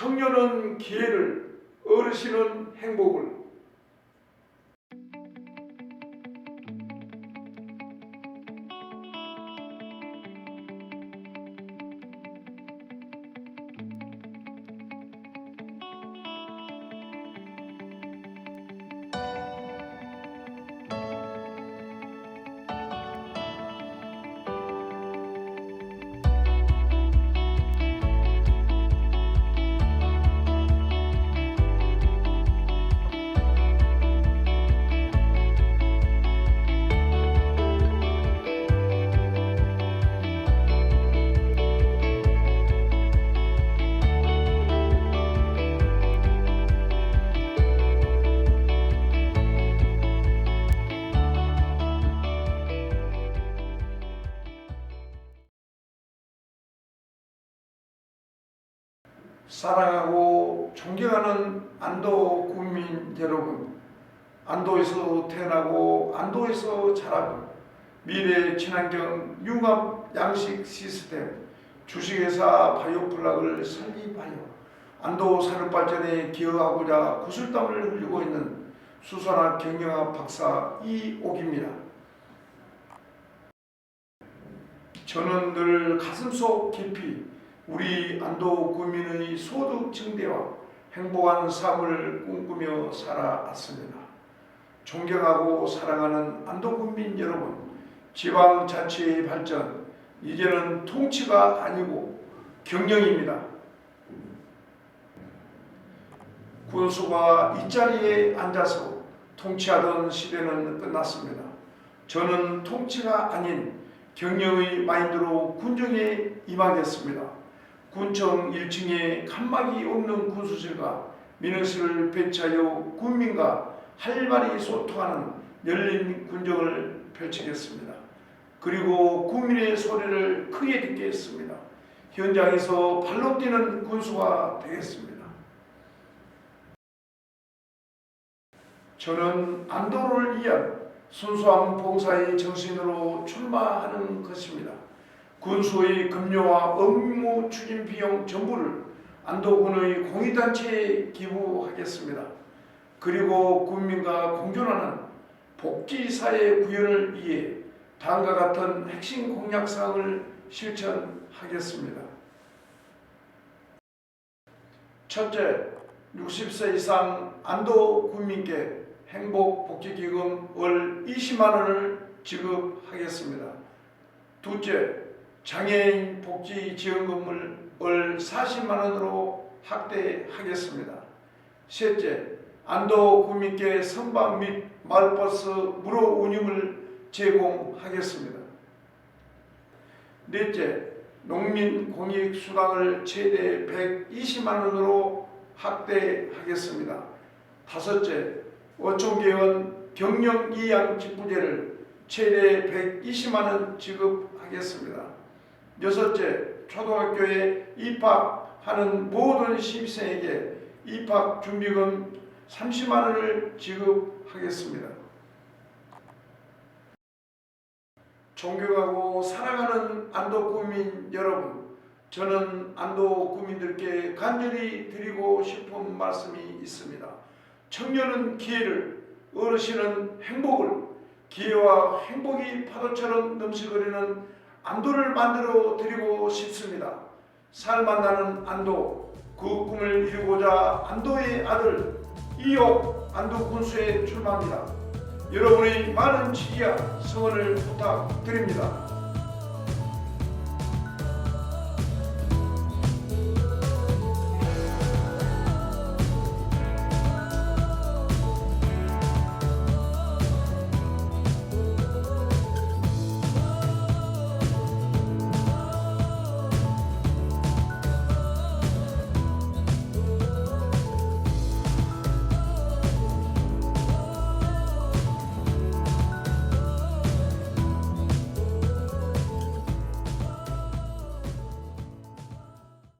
청년은 기회를, 어르신은 행복을. 사랑하고 존경하는 안도 국민 여러분, 안도에서 태어나고 안도에서 자라고 미래 친환경 융합 양식 시스템 주식회사 바이오플락을 설립하여 안도 산업 발전에 기여하고자 구슬땀을 흘리고 있는 수산학 경영학 박사 이옥입니다. 저는 늘 가슴속 깊이 우리 안도 국민의 소득 증대와 행복한 삶을 꿈꾸며 살아왔습니다. 존경하고 사랑하는 안도 국민 여러분, 지방자치의 발전, 이제는 통치가 아니고 경영입니다. 군수가 이 자리에 앉아서 통치하던 시대는 끝났습니다. 저는 통치가 아닌 경영의 마인드로 군정에 임하겠습니다. 군청 1층에 칸막이 없는 군수실과 민원실을 배치하여 군민과 활발히 소통하는 열린 군정을 펼치겠습니다. 그리고 국민의 소리를 크게 듣겠습니다. 현장에서 발로 뛰는 군수가 되겠습니다. 저는 안도를 위한 순수한 봉사의 정신으로 출마하는 것입니다. 군수의 급료와 업무 추진 비용 전부를 안도군의 공익단체에 기부하겠습니다. 그리고 국민과 공존하는 복지사회 구현을 위해 다음과 같은 핵심 공약사항을 실천하겠습니다. 첫째, 60세 이상 안도 국민께 행복복지기금 월 20만 원을 지급하겠습니다. 둘째, 장애인 복지 지원금을 월 40만 원으로 확대하겠습니다. 셋째, 안도 국민께 선박 및 마을버스 무료 운임을 제공하겠습니다. 넷째, 농민 공익 수당을 최대 120만 원으로 확대하겠습니다. 다섯째, 어촌계원 경영 이양 직부제를 최대 120만 원 지급하겠습니다. 여섯째, 초등학교에 입학하는 모든 신입생에게 입학 준비금 30만 원을 지급하겠습니다. 존경하고 사랑하는 안도 국민 여러분, 저는 안도 국민들께 간절히 드리고 싶은 말씀이 있습니다. 청년은 기회를, 어르신은 행복을, 기회와 행복이 파도처럼 넘실거리는 안도를 만들어 드리고 싶습니다. 살 만나는 안도, 그 꿈을 이루고자 안도의 아들 이옥 안도 군수에 출마합니다. 여러분의 많은 지지와 성원을 부탁드립니다.